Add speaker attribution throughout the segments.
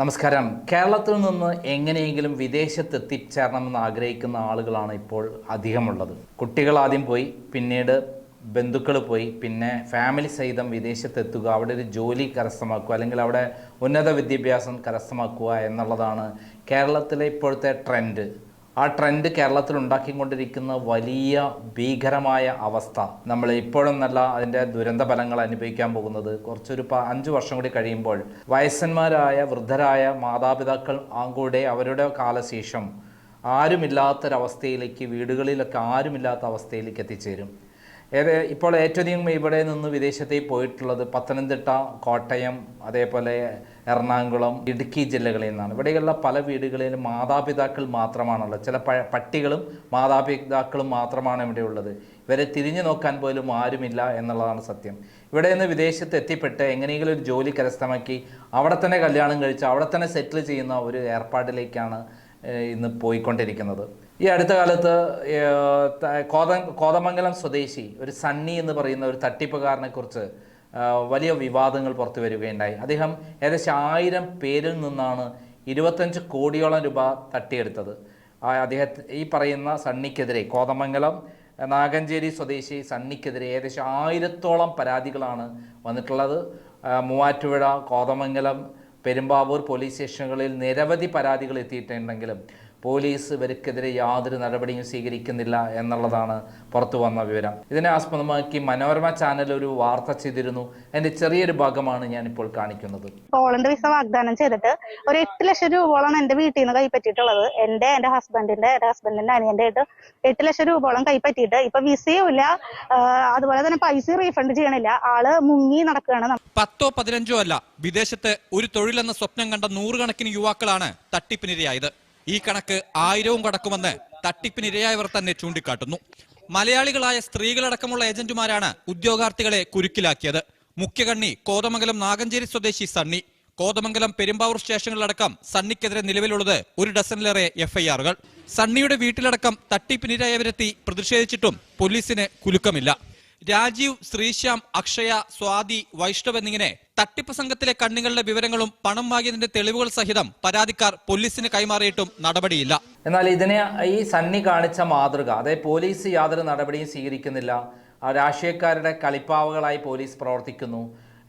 Speaker 1: നമസ്കാരം. കേരളത്തിൽ നിന്ന് എങ്ങനെയെങ്കിലും വിദേശത്ത് എത്തിച്ചേരണമെന്ന് ആഗ്രഹിക്കുന്ന ആളുകളാണ് ഇപ്പോൾ അധികമുള്ളത്. കുട്ടികൾ ആദ്യം പോയി പിന്നീട് ബന്ധുക്കൾ പോയി പിന്നെ ഫാമിലി സഹിതം വിദേശത്തെത്തുക അവിടെ ഒരു ജോലി കരസ്ഥമാക്കുക അല്ലെങ്കിൽ അവിടെ ഉന്നത വിദ്യാഭ്യാസം കരസ്ഥമാക്കുക എന്നുള്ളതാണ് കേരളത്തിലെ ഇപ്പോഴത്തെ ട്രെൻഡ് ആ ട്രെൻഡ് കേരളത്തിൽ ഉണ്ടാക്കിക്കൊണ്ടിരിക്കുന്ന വലിയ ഭീകരമായ അവസ്ഥ. നമ്മൾ ഇപ്പോഴും നല്ല അതിന്റെ ദുരന്ത ഫലങ്ങൾ അനുഭവിക്കാൻ പോകുന്നത്. കുറച്ചൊരു അഞ്ച് വർഷം കൂടി കഴിയുമ്പോൾ വയസ്സന്മാരായ വൃദ്ധരായ മാതാപിതാക്കൾ കൂടെ അവരുടെ കാലശേഷം ആരുമില്ലാത്തൊരവസ്ഥയിലേക്ക് വീടുകളിലൊക്കെ ആരുമില്ലാത്ത അവസ്ഥയിലേക്ക് എത്തിച്ചേരും. ഏത് ഇപ്പോൾ ഏറ്റവും ഇവിടെ നിന്ന് വിദേശത്തേക്ക് പോയിട്ടുള്ളത് പത്തനംതിട്ട കോട്ടയം അതേപോലെ എറണാകുളം ഇടുക്കി ജില്ലകളിൽ നിന്നാണ്. ഇവിടെയുള്ള പല വീടുകളിലും മാതാപിതാക്കൾ മാത്രമാണുള്ളത്. ചില പട്ടികളും മാതാപിതാക്കളും മാത്രമാണ് ഇവിടെ ഉള്ളത് ഇവരെ തിരിഞ്ഞു നോക്കാൻ പോലും ആരുമില്ല എന്നുള്ളതാണ് സത്യം. ഇവിടെ നിന്ന് വിദേശത്ത് എത്തിപ്പെട്ട് എങ്ങനെയെങ്കിലും ഒരു ജോലി കരസ്ഥമാക്കി അവിടെ തന്നെ കല്യാണം കഴിച്ച് അവിടെ തന്നെ സെറ്റിൽ ചെയ്യുന്ന ഒരു ഏർപ്പാടിലേക്കാണ് ഇന്ന് പോയിക്കൊണ്ടിരിക്കുന്നത്. ഈ അടുത്ത കാലത്ത് കോത കോതമംഗലം സ്വദേശി ഒരു സണ്ണി എന്ന് പറയുന്ന ഒരു തട്ടിപ്പുകാരനെ കുറിച്ച് വലിയ വിവാദങ്ങൾ പുറത്തു വരികയുണ്ടായി. അദ്ദേഹം ഏകദേശം ആയിരം പേരിൽ നിന്നാണ് ഇരുപത്തഞ്ച് കോടിയോളം രൂപ തട്ടിയെടുത്തത്. അദ്ദേഹത്തെ ഈ പറയുന്ന സണ്ണിക്കെതിരെ കോതമംഗലം നാഗഞ്ചേരി സ്വദേശി സണ്ണിക്കെതിരെ ഏകദേശം ആയിരത്തോളം പരാതികളാണ് വന്നിട്ടുള്ളത്. മൂവാറ്റുപുഴ കോതമംഗലം പെരുമ്പാവൂർ പോലീസ് സ്റ്റേഷനുകളിൽ നിരവധി പരാതികൾ എത്തിയിട്ടുണ്ടെങ്കിലും പോലീസ് ഇവർക്കെതിരെ യാതൊരു നടപടിയും സ്വീകരിക്കുന്നില്ല എന്നുള്ളതാണ് പുറത്തു വന്ന വിവരം. ഇതിനെ ആസ്പദമാക്കി മനോരമ ചാനൽ ഒരു വാർത്ത ചെയ്തിരുന്നു. അതിന്റെ ചെറിയൊരു ഭാഗമാണ് ഞാൻ ഇപ്പോൾ കാണിക്കുന്നത്.
Speaker 2: പോളണ്ട് വിസ വാഗ്ദാനം ചെയ്തിട്ട് ഒരു എട്ട് ലക്ഷം രൂപയോളം എന്റെ വീട്ടിൽ നിന്ന് കൈപ്പറ്റിയിട്ടുള്ളത് എന്റെ എന്റെ ഹസ്ബൻഡിന്റെ എന്റെ ഹസ്ബൻഡിന്റെ അനിയന്റെ ആയിട്ട് എട്ട് ലക്ഷം രൂപയോളം കൈപ്പറ്റിയിട്ട് ഇപ്പൊ വിസയും ഇല്ല. അതുപോലെ തന്നെ പൈസ റീഫണ്ട് ചെയ്യണില്ല. ആൾ മുങ്ങി നടക്കുകയാണ്
Speaker 3: പത്തോ പതിനഞ്ചോ അല്ല വിദേശത്ത് ഒരു തൊഴിലെന്ന സ്വപ്നം കണ്ട നൂറുകണക്കിന് യുവാക്കളാണ് തട്ടിപ്പിനിരയായത്. ഈ കണക്ക് ആയിരവും കടക്കുമെന്ന് തട്ടിപ്പിനിരയായവർ തന്നെ ചൂണ്ടിക്കാട്ടുന്നു. മലയാളികളായ സ്ത്രീകളടക്കമുള്ള ഏജന്റുമാരാണ് ഉദ്യോഗാർത്ഥികളെ കുരുക്കിലാക്കിയത്. മുഖ്യകണ്ണി കോതമംഗലം നാഗഞ്ചേരി സ്വദേശി സണ്ണി. കോതമംഗലം പെരുമ്പാവൂർ സ്റ്റേഷനുകളടക്കം സണ്ണിക്കെതിരെ നിലവിലുള്ളത് ഒരു ഡസനിലേറെ എഫ്ഐആറുകൾ. സണ്ണിയുടെ വീട്ടിലടക്കം തട്ടിപ്പിനിരയായവരെത്തി പ്രതിഷേധിച്ചിട്ടും പോലീസിന് കുലുക്കമില്ല. രാജീവ് ശ്രീശ്യാം അക്ഷയ സ്വാതി വൈഷ്ണവ് എന്നിങ്ങനെ തട്ടിപ്പ് സംഘത്തിലെ കണ്ണികളുടെ വിവരങ്ങളും പണം വാങ്ങിയതിന്റെ തെളിവുകൾ സഹിതം പരാതിക്കാർ പോലീസിന് കൈമാറിയിട്ടും നടപടിയില്ല.
Speaker 1: എന്നാൽ ഇതിനെ ഈ സണ്ണി കാണിച്ച മാതൃക അതായത് പോലീസ് യാതൊരു നടപടിയും സ്വീകരിക്കുന്നില്ല. രാഷ്ട്രീയക്കാരുടെ കളിപ്പാവകളായി പോലീസ് പ്രവർത്തിക്കുന്നു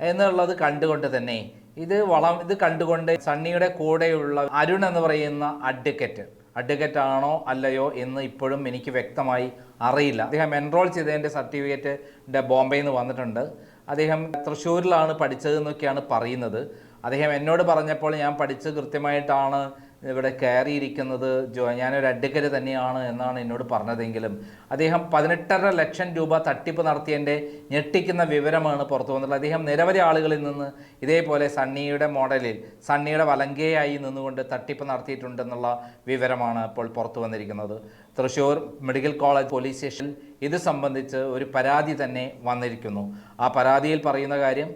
Speaker 1: എന്നുള്ളത് കണ്ടുകൊണ്ട് തന്നെ ഇത് വളം ഇത് കണ്ടുകൊണ്ട് സണ്ണിയുടെ കൂടെയുള്ള അരുൺ എന്ന് പറയുന്ന അഡ്വക്കറ്റ് അഡ്വക്കറ്റ് ആണോ അല്ലയോ എന്ന് ഇപ്പോഴും എനിക്ക് വ്യക്തമായി അറിയില്ല. അദ്ദേഹം എൻറോൾ ചെയ്തതിന്റെ സർട്ടിഫിക്കറ്റ് ബോംബെയിൽ നിന്ന് വന്നിട്ടുണ്ട്. അദ്ദേഹം തൃശ്ശൂരിലാണ് പഠിച്ചതെന്നൊക്കെയാണ് പറയുന്നത്. അദ്ദേഹം എന്നോട് പറഞ്ഞപ്പോൾ ഞാൻ പഠിച്ച് കൃത്യമായിട്ടാണ് ഇവിടെ കയറിയിരിക്കുന്നത് ജോ ഞാനൊരു അഡ്വക്കറ്റ് തന്നെയാണ് എന്നാണ് എന്നോട് പറഞ്ഞതെങ്കിലും അദ്ദേഹം പതിനെട്ടര ലക്ഷം രൂപ തട്ടിപ്പ് നടത്തിയതിന്റെ ഞെട്ടിക്കുന്ന വിവരമാണ് പുറത്തു വന്നിട്ടുള്ളത്. അദ്ദേഹം നിരവധി ആളുകളിൽ നിന്ന് ഇതേപോലെ സണ്ണിയുടെ മോഡലിൽ സണ്ണിയുടെ വലങ്കയായി നിന്നുകൊണ്ട് തട്ടിപ്പ് നടത്തിയിട്ടുണ്ടെന്നുള്ള വിവരമാണ് ഇപ്പോൾ പുറത്തു വന്നിരിക്കുന്നത്. തൃശ്ശൂർ മെഡിക്കൽ കോളേജ് പോലീസ് സ്റ്റേഷനിൽ ഇത് സംബന്ധിച്ച് ഒരു പരാതി തന്നെ വന്നിരിക്കുന്നു. ആ പരാതിയിൽ പറയുന്ന കാര്യം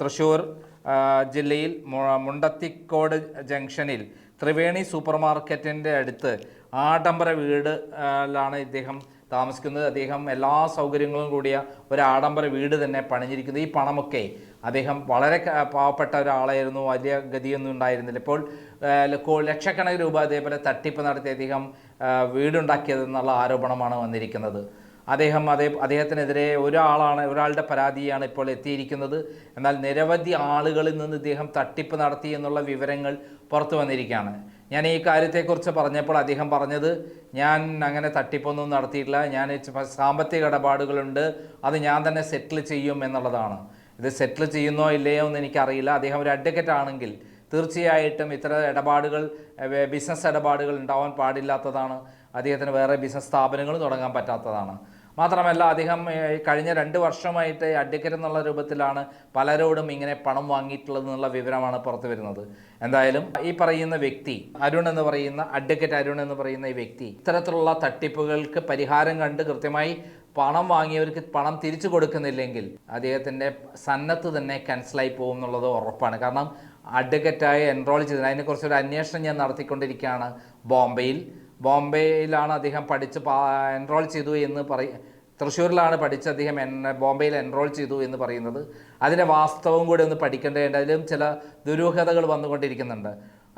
Speaker 1: തൃശ്ശൂർ ജില്ലയിൽ മുണ്ടത്തിക്കോട് ജംഗ്ഷനിൽ ത്രിവേണി സൂപ്പർ മാർക്കറ്റിന്റെ അടുത്ത് ആഡംബര വീടിലാണ് ഇദ്ദേഹം താമസിക്കുന്നത്. അദ്ദേഹം എല്ലാ സൗകര്യങ്ങളും കൂടിയ ഒരു ആഡംബര വീട് തന്നെ പണിഞ്ഞിരിക്കുന്നത്. ഈ പണമൊക്കെ അദ്ദേഹം വളരെ പാവപ്പെട്ട ഒരാളായിരുന്നു. വലിയ ഗതിയൊന്നും ഉണ്ടായിരുന്നില്ല. ഇപ്പോൾ ലക്ഷക്കണക്കിന് രൂപ അതേപോലെ തട്ടിപ്പ് നടത്തി അദ്ദേഹം വീടുണ്ടാക്കിയതെന്നുള്ള ആരോപണമാണ് വന്നിരിക്കുന്നത്. അദ്ദേഹം അതേ അദ്ദേഹത്തിനെതിരെ ഒരാളാണ് ഒരാളുടെ പരാതിയാണ് ഇപ്പോൾ എത്തിയിരിക്കുന്നത്. എന്നാൽ നിരവധി ആളുകളിൽ നിന്ന് ഇദ്ദേഹം തട്ടിപ്പ് നടത്തി എന്നുള്ള വിവരങ്ങൾ പുറത്തു വന്നിരിക്കുകയാണ്. ഞാൻ ഈ കാര്യത്തെക്കുറിച്ച് പറഞ്ഞപ്പോൾ അദ്ദേഹം പറഞ്ഞത് ഞാൻ അങ്ങനെ തട്ടിപ്പൊന്നും നടത്തിയിട്ടില്ല. ഞാൻ സാമ്പത്തിക ഇടപാടുകളുണ്ട്. അത് ഞാൻ തന്നെ സെറ്റിൽ ചെയ്യും എന്നുള്ളതാണ്. ഇത് സെറ്റിൽ ചെയ്യുന്നോ ഇല്ലയോ എന്ന് എനിക്കറിയില്ല. അദ്ദേഹം ഒരു അഡ്വക്കറ്റ് ആണെങ്കിൽ തീർച്ചയായിട്ടും ഇത്തരം ഇടപാടുകൾ ബിസിനസ് ഇടപാടുകൾ ഉണ്ടാവാൻ പാടില്ലാത്തതാണ്. അദ്ദേഹത്തിന് വേറെ ബിസിനസ് സ്ഥാപനങ്ങൾ തുടങ്ങാൻ പറ്റാത്തതാണ്. മാത്രമല്ല അദ്ദേഹം കഴിഞ്ഞ രണ്ട് വർഷമായിട്ട് അഡ്വക്കറ്റ് എന്നുള്ള രൂപത്തിലാണ് പലരോടും ഇങ്ങനെ പണം വാങ്ങിയിട്ടുള്ളത് എന്നുള്ള വിവരമാണ് പുറത്തു വരുന്നത്. എന്തായാലും ഈ പറയുന്ന വ്യക്തി അരുൺ എന്ന് പറയുന്ന അഡ്വക്കറ്റ് അരുൺ എന്ന് പറയുന്ന ഈ വ്യക്തി ഇത്തരത്തിലുള്ള തട്ടിപ്പുകൾക്ക് പരിഹാരം കണ്ട് കൃത്യമായി പണം വാങ്ങിയവർക്ക് പണം തിരിച്ചു കൊടുക്കുന്നില്ലെങ്കിൽ അദ്ദേഹത്തിന്റെ സന്നത്ത് തന്നെ ക്യാൻസലായി പോകും എന്നുള്ളത് ഉറപ്പാണ്. കാരണം അഡ്വക്കറ്റായി എൻറോൾ ചെയ്തത് അതിനെക്കുറിച്ചൊരു അന്വേഷണം ഞാൻ നടത്തിക്കൊണ്ടിരിക്കുകയാണ് ബോംബെയിൽ. ബോംബെയിലാണ് അദ്ദേഹം പഠിച്ച് എൻറോൾ ചെയ്തു എന്ന് പറയും തൃശ്ശൂരിലാണ് പഠിച്ച് അദ്ദേഹം എൻ ബോംബെയിൽ എൻറോൾ ചെയ്തു എന്ന് പറയുന്നത്. അതിന്റെ വാസ്തവം കൂടി ഒന്ന് പഠിക്കേണ്ടതുണ്ട്. അതിലും ചില ദുരൂഹതകൾ വന്നുകൊണ്ടിരിക്കുന്നുണ്ട്.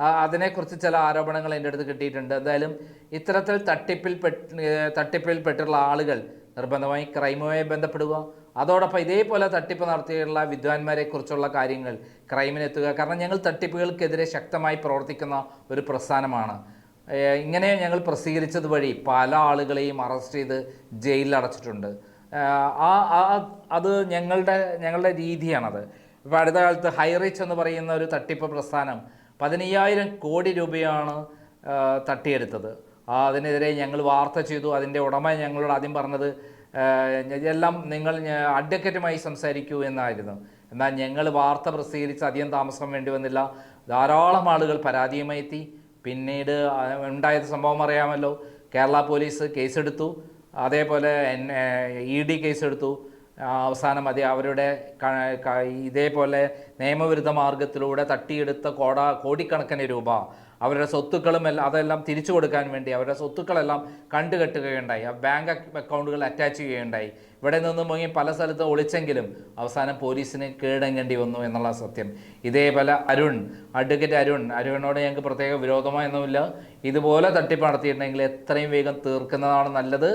Speaker 1: അതിനെക്കുറിച്ച് ചില ആരോപണങ്ങൾ എന്റെ അടുത്ത് കിട്ടിയിട്ടുണ്ട്. എന്തായാലും ഇത്തരത്തിൽ തട്ടിപ്പിൽ പെട്ട് തട്ടിപ്പിൽ പെട്ടുള്ള ആളുകൾ നിർബന്ധമായി ക്രൈമുമായി ബന്ധപ്പെടുക. അതോടൊപ്പം ഇതേപോലെ തട്ടിപ്പ് നടത്തിയിട്ടുള്ള വിദ്വാൻമാരെ കുറിച്ചുള്ള കാര്യങ്ങൾ ക്രൈമിനെത്തുക. കാരണം ഞങ്ങൾ തട്ടിപ്പുകൾക്കെതിരെ ശക്തമായി പ്രവർത്തിക്കുന്ന ഒരു പ്രസ്ഥാനമാണ്. ഇങ്ങനെ ഞങ്ങൾ പ്രസിദ്ധീകരിച്ചത് വഴി പല ആളുകളെയും അറസ്റ്റ് ചെയ്ത് ജയിലിൽ അടച്ചിട്ടുണ്ട്. ആ അത് ഞങ്ങളുടെ ഞങ്ങളുടെ രീതിയാണത്. ഇപ്പോൾ അടുത്ത കാലത്ത് ഹൈറിച്ച് എന്ന് പറയുന്ന ഒരു തട്ടിപ്പ് പ്രസ്ഥാനം പതിനയ്യായിരം കോടി രൂപയാണ് തട്ടിയെടുത്തത്. അതിനെതിരെ ഞങ്ങൾ വാർത്ത ചെയ്തു. അതിന്റെ ഉടമ ഞങ്ങളോട് ആദ്യം പറഞ്ഞത് എല്ലാം നിങ്ങൾ അഡ്വക്കറ്റുമായി സംസാരിക്കൂ എന്നായിരുന്നു. എന്നാൽ ഞങ്ങൾ വാർത്ത പ്രസിദ്ധീകരിച്ച് അധികം താമസം വേണ്ടി വന്നില്ല. ധാരാളം ആളുകൾ പരാതിയുമായി എത്തി. പിന്നീട് ഉണ്ടായ സംഭവം അറിയാമല്ലോ. കേരള പോലീസ് കേസെടുത്തു. അതേപോലെ ഇ ഡി കേസെടുത്തു. അവസാനം അത് അവരുടെ ഇതേപോലെ നിയമവിരുദ്ധ മാർഗത്തിലൂടെ തട്ടിയെടുത്ത കോട കോടിക്കണക്കിന് രൂപ അവരുടെ സ്വത്തുക്കളും എല്ലാം അതെല്ലാം തിരിച്ചു കൊടുക്കാൻ വേണ്ടി അവരുടെ സ്വത്തുക്കളെല്ലാം കണ്ടുകെട്ടുകയുണ്ടായി. ആ ബാങ്ക് അക്കൗണ്ടുകൾ അറ്റാച്ച് ചെയ്യുകയുണ്ടായി. ഇവിടെ നിന്ന് മുങ്ങി പല സ്ഥലത്തും ഒളിച്ചെങ്കിലും അവസാനം പോലീസിന് കീഴടങ്ങേണ്ടി വന്നു എന്നുള്ള സത്യം. ഇതേപോലെ അരുൺ അഡ്വക്കേറ്റ് അരുൺ അരുണിനോട് ഞങ്ങൾക്ക് പ്രത്യേക വിരോധമായൊന്നുമില്ല ഇതുപോലെ തട്ടിപ്പ് നടത്തിയിട്ടുണ്ടെങ്കിൽ എത്രയും വേഗം തീർക്കുന്നതാണ് നല്ലത്.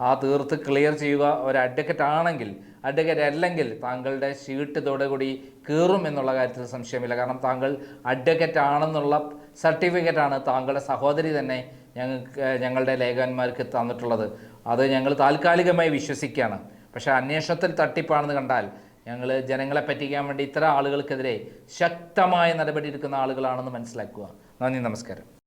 Speaker 1: ആ തീർത്ത് ക്ലിയർ ചെയ്യുക ഒരു അഡ്വക്കറ്റ് ആണെങ്കിൽ അഡ്വക്കറ്റ് അല്ലെങ്കിൽ താങ്കളുടെ ഷീട്ട് ഇതോടുകൂടി കീറും എന്നുള്ള കാര്യത്തിൽ സംശയമില്ല. കാരണം താങ്കൾ അഡ്വക്കറ്റ് ആണെന്നുള്ള സർട്ടിഫിക്കറ്റാണ് താങ്കളുടെ സഹോദരി തന്നെ ഞങ്ങൾക്ക് ഞങ്ങളുടെ ലേഖകന്മാർക്ക് തന്നിട്ടുള്ളത്. അത് ഞങ്ങൾ താൽക്കാലികമായി വിശ്വസിക്കുകയാണ്. പക്ഷേ അന്വേഷണത്തിൽ തട്ടിപ്പാണെന്ന് കണ്ടാൽ ഞങ്ങൾ ജനങ്ങളെ പറ്റിക്കാൻ വേണ്ടി ഇത്തരം ആളുകൾക്കെതിരെ ശക്തമായ നടപടി എടുക്കുന്ന ആളുകളാണെന്ന് മനസ്സിലാക്കുക. നന്ദി നമസ്കാരം.